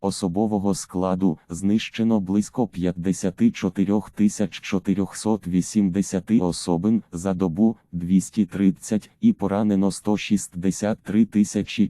Особового складу знищено близько 54 480 особин за добу 230 і поранено 163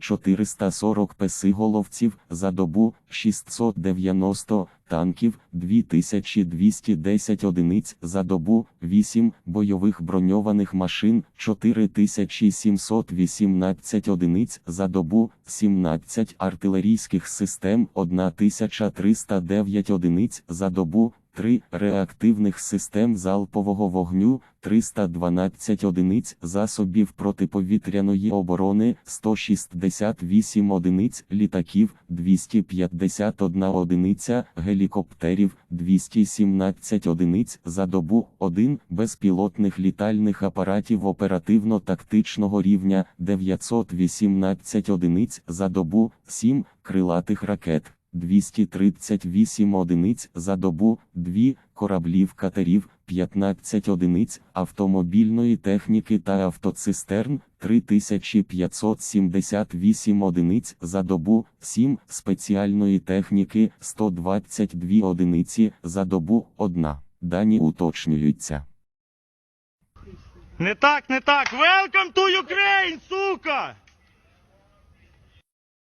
440 песиголовців за добу 690 танків 2210 одиниць за добу 8 бойових броньованих машин 4718 одиниць за добу 17 артилерійських систем 1309 одиниць за добу 3 реактивних систем залпового вогню 312 одиниць засобів протиповітряної оборони 168 одиниць літаків 251 одиниця гелікоптерів 217 одиниць за добу 1 безпілотних літальних апаратів оперативно-тактичного рівня 918 одиниць за добу 7 крилатих ракет 238 одиниць за добу, 2 кораблів катерів, 15 одиниць автомобільної техніки та автоцистерн, 3578 одиниць за добу, 7 спеціальної техніки, 122 одиниці за добу, 1. Дані уточнюються. Не так, не так. Welcome to Ukraine, сука!